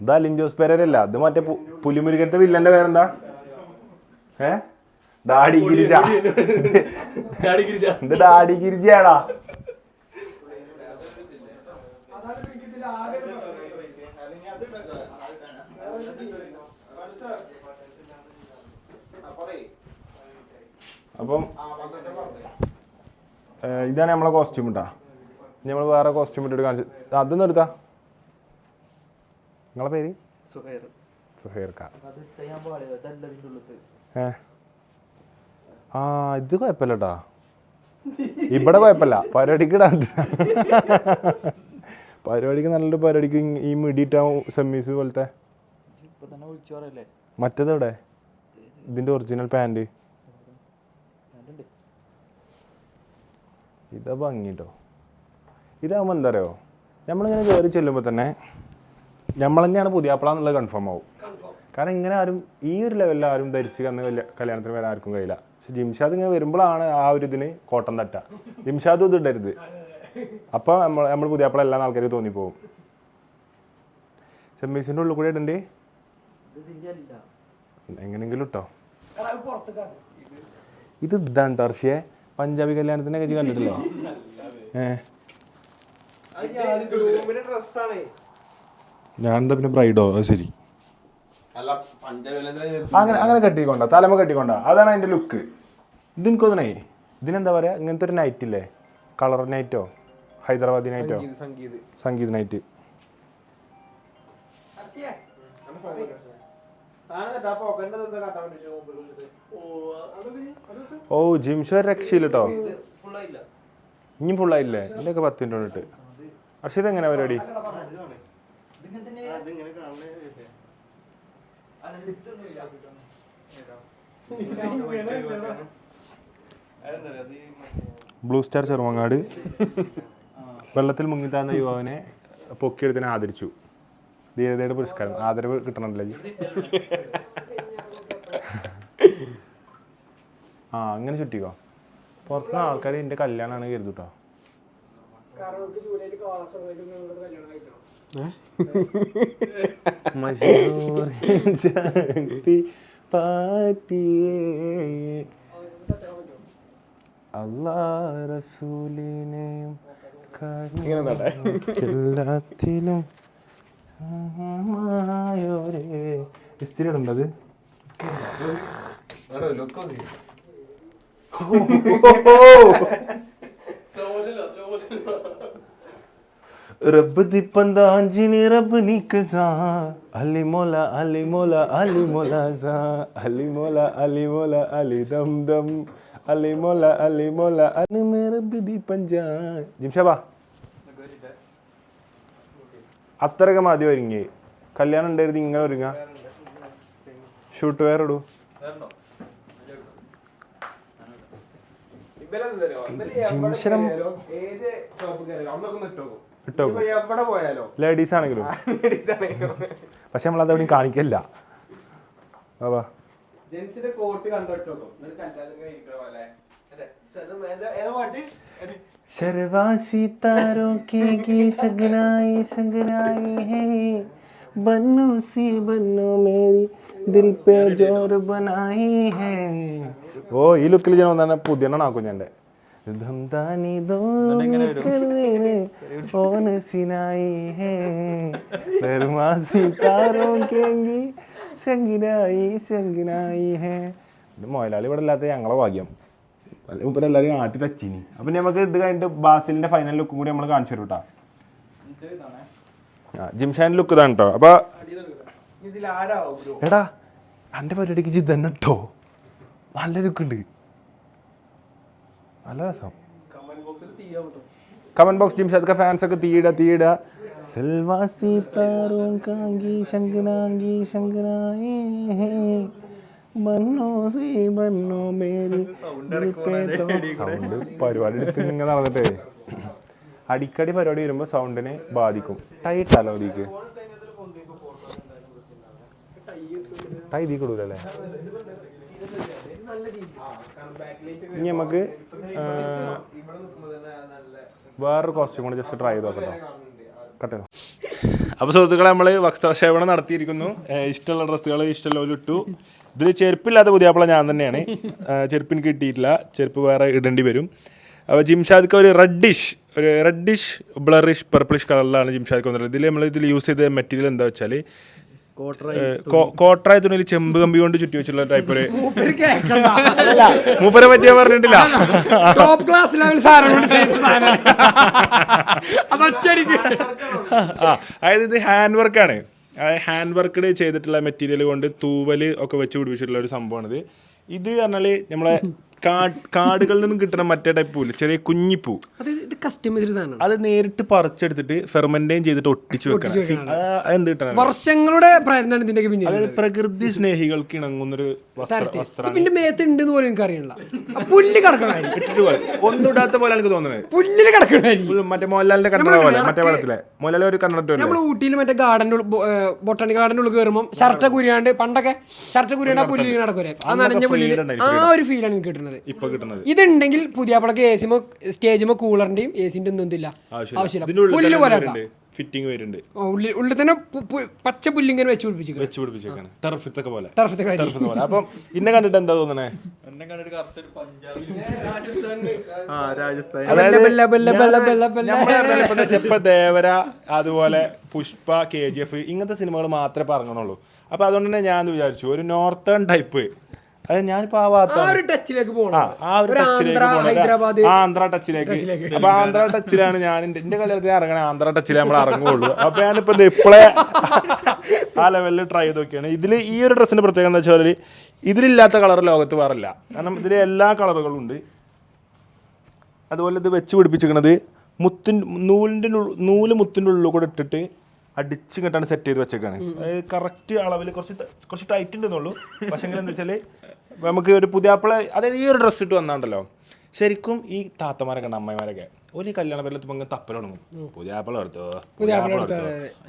ഇതാ ലിൻജോസ് പേരല്ല ഇത് മറ്റേ പുലിമുരുകത്തെ വില്ലന്റെ പേരെന്താ? ഏ? ഡാഡി ഗിരിജ. ഇത് ഡാഡി ഗിരിജയാടാ. അപ്പം ഇതാണ് നമ്മളെ കോസ്റ്റ്യൂം ഇട്ടാ നമ്മൾ വേറെ കോസ്റ്റ്യൂം ഇട്ട് കാണിച്ചു അതൊന്നും എടുത്താ. നിങ്ങളെ പേര്?
സുഹൈർ. സുഹൈർ
കാ ആ ഇത് കുഴപ്പമില്ല കേട്ടാ ഇവിടെ കുഴപ്പമില്ല. പരിപാടിക്ക് ഇടാൻ പരിപാടിക്ക് നല്ലൊരു പരിപാടിക്ക് ഈ മിടിയിട്ടാവും സെമ്മീസ് പോലത്തെ. മറ്റേതെവിടെ ഇതിന്റെ ഒറിജിനൽ
പാന്റ്
ഇതാ ഭംഗി കേട്ടോ ഇതാകുമ്പോൾ എന്താ അറിയോ നമ്മളിങ്ങനെ കയറി ചെല്ലുമ്പോൾ തന്നെ നമ്മൾ തന്നെയാണ് പുതിയാപ്പിള എന്നുള്ളത് കൺഫേം ആവും. കാരണം ഇങ്ങനെ ആരും ഈ ഒരു ലെവലിൽ ആരും ധരിച്ച് കന്ന് കല്യ- കല്യാണത്തിന് വരാൻ ആർക്കും കഴിയില്ല. പക്ഷെ ജിംഷാദ് ഇങ്ങനെ വരുമ്പോഴാണ് ആ ഒരു ഇതിന് കോട്ടം തട്ട. ജിംഷാദും ഇത് ഇടരുത്. അപ്പോൾ നമ്മൾ നമ്മൾ പുതിയാപ്പിള എല്ലാ ആൾക്കാർക്ക് തോന്നിപ്പോവും. ചെമ്മീസിന്റെ ഉള്ളിൽ കൂടെ ഇടണ്ടേ? എങ്ങനെയെങ്കിലും ഇട്ടോ? ഇത് ഇതാണ് ടർഷിയെ. പഞ്ചാബി കല്യാണത്തിനൊക്കെ കച്ചി കണ്ടിട്ടില്ലേ? ഏഹ് ഞാൻ എന്താ പിന്നെ ബ്രൈഡോ അത് ശരി. അങ്ങനെ അങ്ങനെ കെട്ടിക്കൊണ്ട? തലമ കെട്ടിക്കൊണ്ട? അതാണ് അതിന്റെ ലുക്ക് ഇതെനിക്കൊന്നേ ഇതിനെന്താ പറയാ? ഇങ്ങനത്തെ ഒരു നൈറ്റ് ഇല്ലേ? കളർ നൈറ്റോ ഹൈദരാബാദി നൈറ്റോ സംഗീത് നൈറ്റ് ഓ ജിംഷോ രക്ഷയില്ല കേട്ടോ
ഇനി
ഇനിയും ഫുള്ളായില്ലേ ഇതിന്റെയൊക്കെ പത്ത് മിനിറ്റ് കൊണ്ടിട്ട്. പക്ഷേ ഇതെങ്ങനെ പരിപാടി? ബ്ലൂ സ്റ്റാർ ചെറുമങ്ങാട് വെള്ളത്തിൽ മുങ്ങിത്താന്ന യുവാവിനെ പൊക്കിയെടുത്തിനെ ആദരിച്ചു. ധീരതയുടെ പുരസ്കാരം ആദരവ് കിട്ടണമല്ലോ ആ അങ്ങനെ ചുറ്റിക്കോ? പുറത്തുനിന്ന് ആൾക്കാർ എന്റെ കല്യാണമാണ് കരുതുട്ടോ. മഷൂറിൻ ശക്തി പാറ്റിയേ അല്ലാ റസൂലിനെയും എല്ലാത്തിലും ഇസ്തിരിയുടെ ഉണ്ടത് റബ്ബ് ദിപ്പന്താഞ്ചിനി റബ്ബ് നീക്ക് സാ. അലിമോല അലിമോല അലിമോല സാ. അലിമോല അലിമോല അലി ദം ദം. അലിമോല അലിമോല അനുമേ റബ്ബ് ദിപ്പഞ്ചാ ജിംഷാബാ അത്രയൊക്കെ മതി ഒരുങ്ങി. കല്യാണം ഉണ്ടായിരുന്നു ഇങ്ങനെ ഒരുങ്ങാ. ഷൂട്ട് വേറെ ഇടൂ. ഇട്ടോ ലേഡീസ് ആണെങ്കിലും. പക്ഷെ നമ്മൾ അതെവിടെയും കാണിക്കല്ല ബാബാ
കോട്ട് കണ്ടോട്ടോ എന്നിട്ട് കണ്ടാലും ഇരിക്കണ പോലെ അതെ. സദം ഏതാ- ഏതാ പാട്ട്
शर्वा सितारों की की सगनाई सगनाई है बन्नो सी बन्नो मेरी दिल पे जोर बनाई है ഓ ഈ ലുക്കിൽ ഞാൻ വന്നാണ് പുതിയണ്ണാക്കും ഞാൻ ധംദാനി ദോ കർവേനെ ഓന സിനായി ഹേ ശർവാ സിതാരോं की की സഗനായി സഗനായി ഹേ ഇത് മൊയലാളി ഇവിടെ ഇല്ലാത്ത ഞങ്ങളെ ഭാഗ്യം മുപ്പര് എല്ലാവരും ആട്ടി തച്ചിനി. അപ്പം നമുക്ക് ഇത് കഴിഞ്ഞിട്ട് ബാസിലിന്റെ ഫൈനൽ ലുക്കും കൂടി നമ്മൾ കാണിച്ചു തരും കേട്ടോ ജിംഷാൻ ലുക്ക് ഇതാണ് കേട്ടോ അപ്പൊ
ഇതിൽ ആരാവും
എടാ എന്റെ പരിപാടിക്ക് ഇത് തന്നെ കേട്ടോ നല്ല ലുക്ക് ഉണ്ട് നല്ല രസം.
കമന്റ്
ബോക്സ് ജിംഷാദ് ഫാൻസ് ഒക്കെ തീയിട തീയിട. സെൽവാസി താരോ കാങ്കി ശങ്കനാങ്കി ശങ്കനായി ബന്നോ സി ബന്നോ മേരി സൗണ്ട് പരിപാടി എടുത്ത് ഇങ്ങനെ നടന്നിട്ടേ. അടിക്കടി പരിപാടി വരുമ്പോൾ സൗണ്ടിനെ ബാധിക്കും. ടൈ ഇട്ടാലോ ഇതിക്ക് ടൈ ഇതിൽ കൊടുക്കല്ലേ ഇനി നമുക്ക് ആ,
നിൽക്കുമ്പോൾ തന്നെ നല്ല
വേറൊരു കോസ്റ്റ്യൂം കൂടെ ജസ്റ്റ് ട്രൈ ചെയ്ത് നോക്കട്ടോ. കട്ടോ അപ്പൊ അപ്പോൾ സുഹൃത്തുക്കളെ നമ്മൾ വസ്ത്രക്ഷേപണം നടത്തിയിരിക്കുന്നു. ഇഷ്ടമുള്ള ഡ്രസ്സുകൾ ഇഷ്ടമുള്ളവരിട്ടു. ഇട്ടു ഇതിൽ ചെരുപ്പില്ലാത്ത പുതിയാപ്പിള ഞാൻ തന്നെയാണ്. ചെരുപ്പിന് കിട്ടിയിട്ടില്ല. ചെരുപ്പ് വേറെ ഇടേണ്ടി വരും. അപ്പോൾ ജിംഷാദ്ക്ക് ഒരു റെഡിഷ് ഒരു റെഡിഷ് ബ്ലറിഷ് പർപ്പിളിഷ് കളറിലാണ് ജിംഷാദ് വന്നിട്ടുള്ളത്. ഇതിൽ നമ്മൾ ഇതിൽ യൂസ് ചെയ്ത മെറ്റീരിയൽ എന്താ വെച്ചാൽ കോട്ടറായ തുണിയിൽ ചെമ്പ് കമ്പി കൊണ്ട് ചുറ്റി വെച്ചുള്ള ടൈപ്പ് ഒരു
മൂപ്പര്
പറ്റിയ പറഞ്ഞിട്ടില്ല.
ടോപ്പ് ക്ലാസ് ലെവൽ
അതായത് ഇത് ഹാൻഡ് വർക്കാണ് അതായത് ഹാൻഡ് വർക്ക് ചെയ്തിട്ടുള്ള മെറ്റീരിയൽ കൊണ്ട് തൂവൽ ഒക്കെ വെച്ച് പിടിപ്പിച്ചിട്ടുള്ള ഒരു സംഭവമാണിത്. ഇത് പറഞ്ഞാൽ നമ്മളെ കാടുകളിൽ നിന്നും കിട്ടുന്ന മറ്റേ ടൈപ്പ് പൂൽ ചെറിയ കുഞ്ഞിപ്പൂ.
അത്
നേരിട്ട് പറിച്ചെടുത്തിട്ട് ഫെർമെന്റൈൻ ചെയ്തിട്ട് ഒട്ടിച്ചു വെക്കണം. എന്ത് കിട്ടണം?
വർഷങ്ങളുടെ പ്രയത്നമാണ് ഇതിന്റെ പിന്നെ
അതായത് പ്രകൃതി സ്നേഹികൾക്ക് ഇണങ്ങുന്നൊരു വസ്ത്ര
പിന്നെ മേത്ത് ഉണ്ട് പോലും എനിക്ക് അറിയണില്ല ആ പുല്ല് കിടക്കണായിരിക്കും
ഒന്നും ഇടാത്ത പോലെ എനിക്ക് തോന്നുന്നത്
പുല്ലിൽ കിടക്കണായിരിക്കും
മറ്റേ മോഹൻലാലിന്റെ കണ്ണട പോലെ മറ്റേ വെള്ളത്തിലെ മോഹൻലാൽ ഒരു കണ്ണട
നമ്മൾ ഊട്ടിയിൽ മറ്റേ ഗാർഡന്റെ ബൊട്ടാണി ഗാർഡന്റെ ഉള്ളിൽ കയറുമ്പോൾ ഷർട്ട് കുരിയാണ്ട് പണ്ടൊക്കെ ഷർട്ട് കുരിയാണ്ട് ആ പുല്ല് നടക്കൂലേ? ആ നനഞ്ഞ പുല്ലിൽ ആ ഒരു ഫീലാണ് എനിക്ക് കിട്ടുന്നത്.
ഇപ്പൊ കിട്ടുന്നത്.
ഇതുണ്ടെങ്കിൽ പുതിയ പടക്ക് എ സിമോ സ്റ്റേജിമോ കൂളറിന്റെയും എ സിന്റെ ഒന്നും ഇതില്ല. ആവശ്യമില്ല. പുല്ല് പോലെ
ഫിറ്റിംഗ് വരുന്നുണ്ട്.
ഉള്ളിൽ ഉള്ളിൽ തന്നെ പച്ച പുല്ലിങ്ങനെ വെച്ച് പിടിപ്പിച്ചു
വെച്ച് പിടിപ്പിച്ചേക്കാണ് ടർഫിത്തൊക്കെ പോലെ.
ടർഫത്തെ കാര്യം
ടർഫിത്തെ പോലെ. അപ്പം ഇന്നെ കണ്ടിട്ട് എന്താ തോന്നണേ? ഇപ്പൊ ദേവര അതുപോലെ പുഷ്പ കെ ജി എഫ് ഇങ്ങനത്തെ സിനിമകൾ മാത്രമേ പറഞ്ഞുള്ളൂ അപ്പൊ അതുകൊണ്ട് തന്നെ ഞാൻ വിചാരിച്ചു ഒരു നോർത്തേൺ ടൈപ്പ് അതായത് ഞാനിപ്പോ ആ ഭാഗത്താണ്.
ഒരു ടച്ചിലേക്ക് പോകണം
ആ ഒരു ടച്ചിലേക്ക്
ആന്ധ്ര, ഹൈദരാബാദ്
ടച്ചിലേക്ക് അപ്പൊ ആന്ധ്ര ടച്ചിലാണ് ഞാൻ എന്റെ കല്യാണത്തിന് ഇറങ്ങണേ ആന്ധ്ര ടച്ചിലേ നമ്മൾ ഇറങ്ങുള്ളൂ. അപ്പൊ ഞാനിപ്പോ ഇപ്പോഴേ ആ ലെവലിൽ ട്രൈ ചെയ്ത് നോക്കിയാണ്. ഇതിൽ ഈ ഒരു ഡ്രസ്സിന്റെ പ്രത്യേകത എന്താ വെച്ചാൽ ഇതിലില്ലാത്ത കളർ ലോകത്ത് വേറില്ല കാരണം ഇതിൽ എല്ലാ കളറുകളും ഉണ്ട്. അതുപോലെ ഇത് വെച്ച് പിടിപ്പിച്ചിരിക്കുന്നത് മുത്തിൻ നൂലിന്റെ നൂൽ മുത്തിന്റെ ഉള്ളിൽ കൂടെ ഇട്ടിട്ട് അടിച്ച് ഇങ്ങോട്ടാണ് സെറ്റ് ചെയ്ത് വെച്ചേക്കാണ്. കറക്റ്റ് അളവിൽ കുറച്ച് കുറച്ച് ടൈറ്റ് ഉണ്ടെന്നുള്ളൂ. പക്ഷേ എന്താ വെച്ചാൽ നമുക്ക് ഒരു പുതിയ ആപ്പിൾ അതായത് ഈ ഒരു ഡ്രസ്സ് ഇട്ട് വന്നാണ്ടല്ലോ. ശരിക്കും ഈ താത്തമാരൊക്കെ ഉണ്ട് അമ്മമാരൊക്കെ ഒരു കല്യാണ പേരിലെത്തുമ്പോൾ അങ്ങ് തപ്പൽ തുടങ്ങും പുതിയാപ്പിള എടുത്തോ പുതിയാപ്പിള എടുത്തോ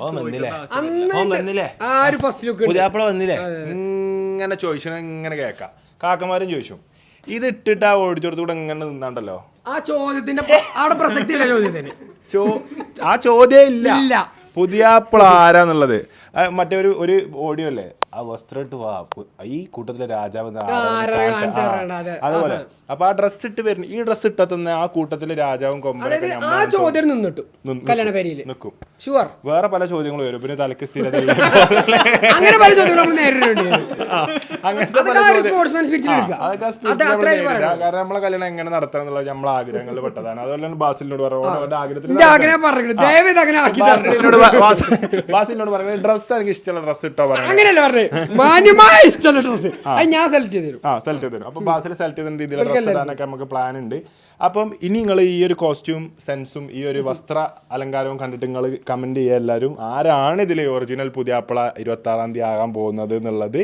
ഓ വന്നില്ലേ? ഓ വന്നില്ലേ?
ആ ഒരു ഫസ്റ്റ് ലുക്ക്
പുതിയാപ്പിള വന്നില്ലേ? ഇങ്ങനെ ചോദിച്ചു ഇങ്ങനെ കേൾക്കാം. കാക്കമാരും ചോദിച്ചു. ഇത് ഇട്ടിട്ട് ആ ഓടിച്ചോടത്തൂടെ ഇങ്ങനെ നിന്നാണ്ടല്ലോ?
ആ ചോദ്യത്തിന്റെ അവിടെ പ്രസക്തി ഇല്ല ചോദ്യത്തിന്.
ചോ ആ ചോദ്യം ഇല്ല.
ഇല്ല.
പുതിയാപ്പിള ആരാന്നുള്ളത് മറ്റേ ഒരു ഒരു ഓഡിയോ അല്ലേ ആ വസ്ത്രം ഇട്ട് വാ ഈ കൂട്ടത്തിലെ രാജാവ് അതുപോലെ. അപ്പൊ ആ ഡ്രസ് ഇട്ട് വരുന്നു. ഈ ഡ്രസ് ഇട്ടാ തന്നെ ആ കൂട്ടത്തിലെ രാജാവും
ആ ചോദ്യം നിന്നിട്ടു
നിൽക്കും
ഷുവർ
വേറെ പല ചോദ്യങ്ങളും വരും. പിന്നെ തലക്ക് സ്ഥിരത
അങ്ങനെ പല ചോദ്യങ്ങളും നേരിടേണ്ടി
അങ്ങനത്തെ പല
അതൊക്കെ
കാരണം നമ്മളെ കല്യാണം എങ്ങനെ നടത്തണം എന്നുള്ളത് നമ്മളെ ആഗ്രഹങ്ങളിൽ പെട്ടതാണ്. അതുപോലെ തന്നെ ബാസിലിനോട് പറഞ്ഞു. ആഗ്രഹത്തിൽ
പറഞ്ഞു.
ബാസിലിനോട് പ- ബാസി- ബാസിലിനോട് പറയുന്നത് ഡ്രസ്സ് എനിക്ക് ഇഷ്ടമുള്ള ഡ്രസ്സ് ഇട്ടോ പറഞ്ഞു.
അങ്ങനെയല്ല പറഞ്ഞു മാന്യമായ ഇഷ്ടമുള്ള ഡ്രസ്സ് അത് ഞാൻ സെലക്ട് ചെയ്ത് തരും.
ആ സെലക്ട് ചെയ്ത് തരും. അപ്പോൾ ബാസിൽ സെലക്ട് ചെയ്ത രീതിയിലുള്ള ഡ്രസ്സ് ഇടാനൊക്കെ നമുക്ക് പ്ലാൻ ഉണ്ട്. അപ്പം ഇനി നിങ്ങൾ ഈ ഒരു കോസ്റ്റ്യൂം സെൻസും ഈ ഒരു വസ്ത്ര അലങ്കാരവും കണ്ടിട്ട് നിങ്ങൾ കമന്റ് ചെയ്യുക എല്ലാവരും. ആരാണ് ഇതിലെ ഒറിജിനൽ പുതിയാപ്പിള ഇരുപത്തി ആറാം തീയതി ആകാൻ പോകുന്നത് എന്നുള്ളത്.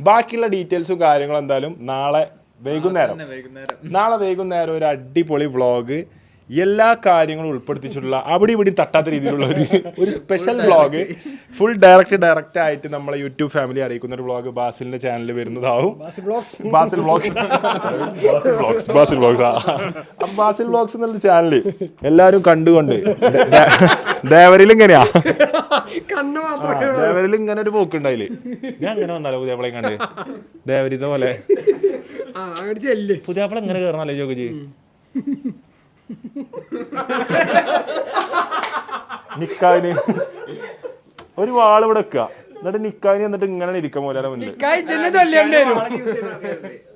ബാക്കിയുള്ള ഡീറ്റെയിൽസും കാര്യങ്ങളും എന്തായാലും നാളെ വൈകുന്നേരം.
വൈകുന്നേരം.
നാളെ വൈകുന്നേരം ഒരു അടിപൊളി വ്ളോഗ് എല്ലാ കാര്യങ്ങളും ഉൾപ്പെടുത്തിച്ചിട്ടുള്ള അവിടെ ഇവിടെ തട്ടാത്ത രീതിയിലുള്ള ഒരു ഒരു special vlog full direct direct ആയിട്ട് നമ്മളെ യൂട്യൂബ് ഫാമിലി അറിയിക്കുന്ന ഒരു ബ്ലോഗ് ബാസിലിന്റെ ചാനലിൽ വരുന്നതാവും. Basil vlogs vlogs Basil vlogs ആ ബാസിൽ ബ്ലോഗ്സ് എന്നുള്ള ചാനൽ എല്ലാവരും കണ്ടുകൊണ്ട് ദേവരിൽ ഇങ്ങനെയാ.
കണ്ണ് മാത്രം
ദേവരിൽ ഇങ്ങനെ ഒരു പോക്കുണ്ടായില്ലേ ഞാൻ അങ്ങനെ വന്നാലോ പുതിയ കണ്ട്? ദേവരിത പോലെ പുതിയ എങ്ങനെ കയറണല്ലേ ചോദിച്ചു നിക്കാവിന് ഒരു വാൾ ഇവിടെ വെക്കുക. എന്നിട്ട് നിക്കാവിന് എന്നിട്ട് ഇങ്ങനെ ഇരിക്കാൻ പോലെ
വരും.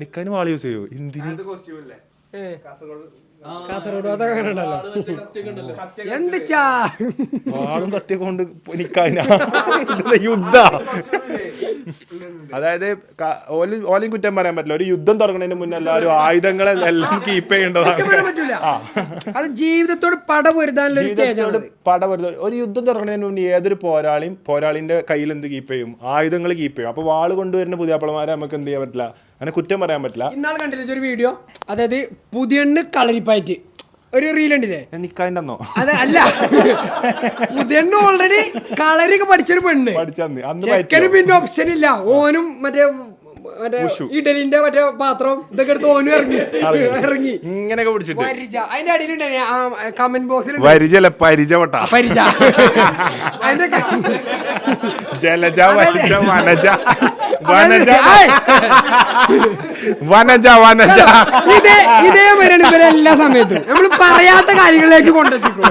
നിക്കാവിന് വാൾ യൂസ് ചെയ്യൂ? എന്തിന്?
ഏ. കാസർഗോഡ് അതൊക്കെ കണ്ടല്ലോ. എന്ത് ചാ?
വാളും കത്തിയൊക്കെ കൊണ്ട് നിക്കാവിന യുദ്ധ. അതായത് ഓലും ഓല്- കുറ്റം പറയാൻ പറ്റില്ല. ഒരു യുദ്ധം തുടങ്ങുന്നതിന് മുന്നേ എല്ലാവരും ആയുധങ്ങളെ എല്ലാം കീപ്പ് ചെയ്യേണ്ടതാണ്.
അത് ജീവിതത്തോട് പട പൊരുതാനുള്ള
പട ഒരു യുദ്ധം തുടങ്ങുന്നതിന് മുന്നേ ഏതൊരു പോരാളിയും പോരാളിന്റെ കയ്യിൽ എന്ത് കീപ്പ് ചെയ്യും? ആയുധങ്ങൾ കീപ്പ് ചെയ്യും. അപ്പൊ വാൾ കൊണ്ടുവരുന്ന പുതിയാപ്പിളമാരെ നമുക്ക് എന്ത് ചെയ്യാൻ പറ്റില്ല? അങ്ങനെ കുറ്റം പറയാൻ പറ്റില്ല.
ഇന്നാൾ കണ്ടില്ല ഒരു വീഡിയോ അതായത് പുതിയ കളരിപ്പായിട്ട്. ഒരു റീൽ ഉണ്ടില്ലേ
നിക്കാന്റെ
അതെ അല്ല. പുതിയണ്ണ് ഓൾറെഡി കളരിയൊക്കെ പഠിച്ചൊരു പെണ്ണ്.
അന്ന്
ചെക്കന് പിന്നെ ഓപ്ഷൻ ഇല്ല. ഓനും മറ്റേ മറ്റേ ഇഡലിന്റെ മറ്റേ പാത്രം ഇതൊക്കെ എടുത്ത് ഓനും ഇറങ്ങി. ഇറങ്ങി.
ഇങ്ങനെയൊക്കെ പിടിച്ചിട്ട്.
പരിച അതിന്റെ അടിയിലുണ്ടായി ആ കമന്റ് ബോക്സിൽ
പരിചയല്ല പരിചവട്ട
പരിച. അതിന്റെ
ജലജ വരിജ വനജ വനജ
ഏയ്!
വനജ വനജ
ഇതേ ഇതേ ഇവരെ എല്ലാ സമയത്തും. നമ്മൾ പറയാത്ത കാര്യങ്ങളിലേക്ക് കൊണ്ടെത്തിക്കും.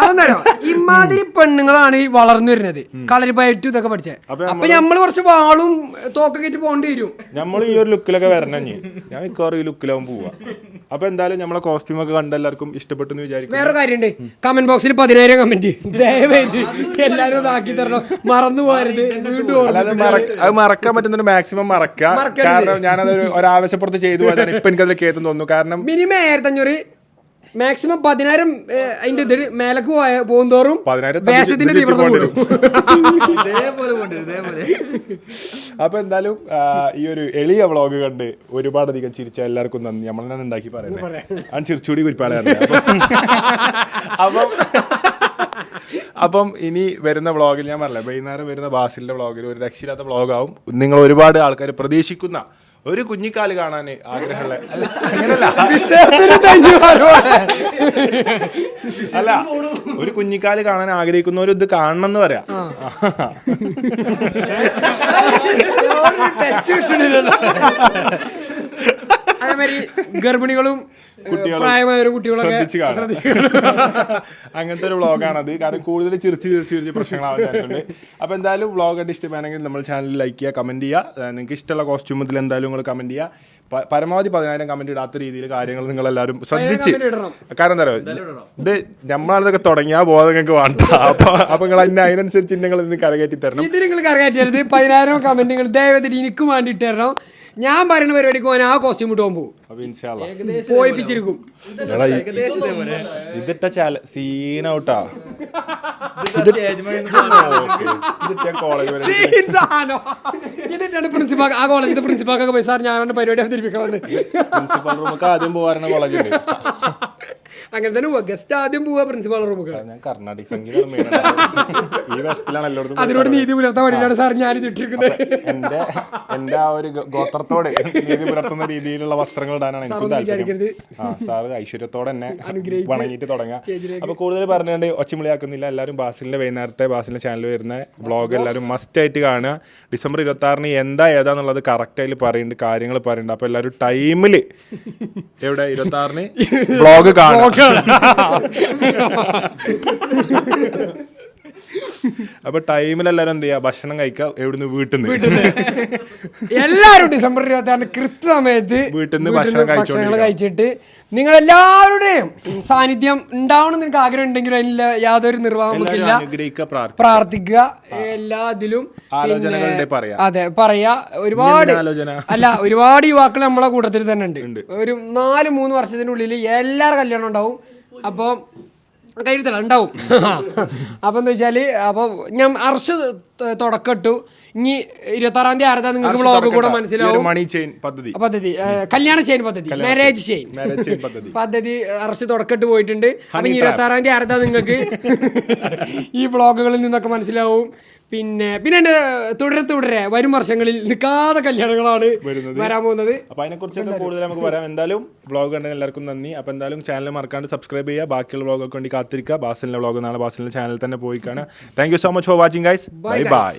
അതെന്താണോ ഇമാതിരി പെണ്ണുങ്ങളാണ് ഈ വളർന്നു വരുന്നത്. കളരിപ്പയറ്റും ഇതൊക്കെ പഠിച്ചത് അപ്പൊ നമ്മൾ കുറച്ച് വാളും തോക്കൊക്കെ ഇട്ട് പോകേണ്ടി വരും.
നമ്മൾ ഈ ഒരു ലുക്കിലൊക്കെ വരണം ഞാൻ മിക്കവാറും ഈ ലുക്കിലാവും പോവാ. അപ്പൊ എന്തായാലും നമ്മളെ കോസ്റ്റ്യൂം ഒക്കെ കണ്ട എല്ലാവർക്കും ഇഷ്ടപ്പെട്ടു വിചാരിക്കും
വേറെ കാര്യമുണ്ട്. കമന്റ് ബോക്സിൽ പതിനായിരം കമന്റ് ദയവായിട്ട് എല്ലാരും ഇതാക്കി തരണം. മറന്നു പോകരുത്. വീണ്ടും
അത് മറക്കാൻ പറ്റുന്ന മാക്സിമം മറക്കുക.
മറക്കരുത്.
കാരണം ഞാനത് ഒരു ആവശ്യപ്പുറത്ത് ചെയ്തു പോയതാണ്. ഇപ്പൊ എനിക്കതിൽ കേൾക്കുന്നു തോന്നുന്നു. കാരണം
മിനിമം ആയിരത്തി അഞ്ഞൂറ് മാക്സിമം പതിനായിരം അതിന്റെ ഇതിൽ മേലക്ക് പോയ പോകുന്തോറും
പതിനായിരം
വേഷത്തിന്റെ തീവ്രത കൂടും.
അപ്പൊ എന്തായാലും ഈ ഒരു എളിയ വ്ളോഗ് കണ്ട് ഒരുപാടധികം ചിരിച്ച എല്ലാവർക്കും നന്ദി. നമ്മൾ തന്നെ ഉണ്ടാക്കി പറയുന്നത് ഞാൻ ചിരിച്ചുകൂടി കുരിപ്പാളാണ് അപ്പം അപ്പം ഇനി വരുന്ന വ്ളോഗിൽ ഞാൻ പറഞ്ഞില്ല വൈകുന്നേരം വരുന്ന ബാസിലിന്റെ വ്ളോഗിൽ ഒരു രക്ഷയില്ലാത്ത വ്ളോഗാവും നിങ്ങൾ ഒരുപാട് ആൾക്കാർ പ്രതീക്ഷിക്കുന്ന ഒരു കുഞ്ഞിക്കാൽ കാണാൻ ആഗ്രഹമുള്ള അല്ല, അങ്ങനല്ല. അല്ല ഒരു കുഞ്ഞിക്കാൽ കാണാൻ ആഗ്രഹിക്കുന്നവർ ഇത് കാണണം എന്ന് പറയാം.
അതേമാതിരി ഗർഭിണികളും പ്രായമായൊരു പ്രായമായവരും കുട്ടികളൊക്കെ
ശ്രദ്ധിച്ച്. അങ്ങനത്തെ ഒരു വ്ളോഗാണത് കാരണം കൂടുതൽ ചിരിച്ച് ചിരിച്ച് ചിരിച്ച് പ്രശ്നങ്ങളാവാൻ ചാൻസ് ഉണ്ട്. അപ്പോൾ എന്തായാലും വ്ളോഗ് കണ്ട് ഇഷ്ടമാണെങ്കിൽ നമ്മൾ ചാനൽ ലൈക്ക് ചെയ്യുക കമന്റ് ചെയ്യുക. നിങ്ങൾക്ക് ഇഷ്ടമുള്ള കോസ്റ്റ്യൂം ഇതിൽ എന്തായാലും നിങ്ങൾ കമന്റ് ചെയ്യുക. പരമാവധി പതിനായിരം കമന്റ് ഇടാത്ത രീതിയിൽ കാര്യങ്ങൾ നിങ്ങൾ എല്ലാവരും ശ്രദ്ധിച്ച്. കാരണം എന്താ പറയുക ഇത് നമ്മളതൊക്കെ തുടങ്ങിയാൽ ബോധം നിങ്ങൾക്ക് വേണ്ട. അപ്പോൾ അപ്പോൾ നിങ്ങൾ അതിന് അതിനനുസരിച്ച് നിങ്ങൾ ഇന്ന് കരകയറ്റി തരണം.
ഇത് നിങ്ങൾ കറകയറ്റരുത് പതിനായിരം നിങ്ങൾ ദയവത്തിൽ എനിക്കും വേണ്ടിയിട്ട് തരണം. ഞാൻ പറയുന്ന പരിപാടിക്ക് പോകാൻ ആ കോസ്റ്റ്യൂം ഇട്ട് പോകും
അപ്പോൾ ഇൻഷാല്ല
പോയിപ്പിച്ചിരിക്കും.
ഇതിട്ട ചാല
സാധനം. ഇതിട്ടാണ് പ്രിൻസിപ്പാൾ ആ കോളേജിന്റെ പ്രിൻസിപ്പാളൊക്കെ പോയി സാർ ഞാനാണ് പരിപാടി അവതരിപ്പിക്കാൻ വന്നത്
പ്രിൻസിപ്പൽ റൂമൊക്കെ ആദ്യം പോകാറുണ്ട് കോളേജിൽ
അങ്ങനെ തന്നെ പോവാ. ഗസ്റ്റ് ആദ്യം പോവാ പ്രിൻസിപ്പാൾ റൂമൊക്കെ
ഞാൻ കർണാടിക് സംഗീതം ഈ വശത്തിലാണ് എല്ലായിടത്തും
അതിനോട് നീതി പുലർത്താൻ വേണ്ടിയിട്ടാണ് സാർ ഞാൻ ഇത് ഇട്ടിരിക്കുന്നത്.
എന്റെ എന്റെ ആ ഒരു ഗോത്രത്തോട് നീതി പുലർത്തുന്ന രീതിയിലുള്ള വസ്ത്രങ്ങൾ ഇടാനാണ് എനിക്കും താല്പര്യം. സാറ് ഐശ്വര്യത്തോടെ
തന്നെ
വണങ്ങിയിട്ട് തുടങ്ങാം. അപ്പൊ കൂടുതൽ പറഞ്ഞുകൊണ്ട് ഒച്ചമുളിയാക്കുന്നില്ല എല്ലാവരും ബാസിലിന്റെ വൈകുന്നേരത്തെ ബാസിലിന്റെ ചാനൽ വരുന്ന വ്ളോഗ് എല്ലാവരും മസ്റ്റ് ആയിട്ട് കാണുക. ഡിസംബർ ഇരുപത്തി ആറിന് എന്താ ഏതാന്നുള്ളത് കറക്റ്റ് ആയിട്ട് പറയുന്നുണ്ട് കാര്യങ്ങൾ പറയുന്നുണ്ട് അപ്പൊ എല്ലാവരും ടൈമിൽ എവിടെ? ഇരുപത്തി ആറിന് വ്ളോഗ് കാണുക. won't അപ്പൊ ടൈമിൽ എല്ലാരും എന്ത് ചെയ്യുക ഭക്ഷണം കഴിക്കുക എവിടുന്ന്? വീട്ടിൽ നിന്ന്
എല്ലാവരും ഡിസംബർ ഇരുപത്തി ആറിന് കൃത്യസമയത്ത്
വീട്ടിൽ
നിന്ന്
ഭക്ഷണം
ഭക്ഷണങ്ങൾ കഴിച്ചിട്ട് നിങ്ങൾ എല്ലാവരുടെയും സാന്നിധ്യം ഉണ്ടാവണം എന്ന് എനിക്ക് ആഗ്രഹം ഉണ്ടെങ്കിലും അതിനുള്ള യാതൊരു നിർവാഹമില്ല
അനുഗ്രഹിക്കുക പ്രാർത്ഥിക്കുക.
എല്ലാ ഇതിലും
ആലോചനകളുടെ പറയാ.
അതെ പറയാ. ഒരുപാട്? അല്ല ഒരുപാട് യുവാക്കൾ നമ്മളെ കൂട്ടത്തിൽ തന്നെ ഉണ്ട്. ഒരു നാല് മൂന്ന് വർഷത്തിനുള്ളിൽ എല്ലാവരും കല്യാണം ഉണ്ടാവും. അപ്പോൾ കഴിയത്തില്ല ഉണ്ടാവും അപ്പം എന്ന് വെച്ചാൽ അപ്പൊ ഞാൻ അർഷ് തുടക്കട്ടു. ഇനി ഇരുപത്താറാം തീയതി ആരതാ നിങ്ങൾക്ക് ബ്ലോഗ് കൂടെ മനസ്സിലാവും.
മണി ചെയിൻ പദ്ധതി.
പദ്ധതി. കല്യാണ ചെയിൻ പദ്ധതി. മാരേജ് ചെയിൻ
പദ്ധതി.
അറസ്റ്റ് തുടക്കട്ട് പോയിട്ടുണ്ട്. അപ്പൊ ഇനി ഇരുപത്താറാം തീയതി ആരതാ നിങ്ങൾക്ക് ഈ ബ്ലോഗുകളിൽ നിന്നൊക്കെ മനസ്സിലാവും. പിന്നെ പിന്നെ എന്റെ തുടരെ തുടരെ വരും വർഷങ്ങളിൽ നിൽക്കാതെ കല്യാണങ്ങളാണ് വരാൻ പോകുന്നത്.
അപ്പൊ അതിനെ കുറിച്ച് കൂടുതൽ നമുക്ക് വരാം എന്തായാലും ബ്ലോഗ് കണ്ടതിന് എല്ലാവർക്കും നന്ദി. അപ്പൊ എന്തായാലും ചാനൽ മറക്കാണ്ട് സബ്സ്ക്രൈബ് ചെയ്യുക. ബാക്കിയുള്ള ബ്ലോഗൊക്കെ വേണ്ടി കാത്തിരിക്കുക. ബാസിലിന്റെ ബ്ലോഗ് നാളെ ബാസിലിന്റെ ചാനൽ തന്നെ പോയി കാണാം thank you so much for watching guys bye bye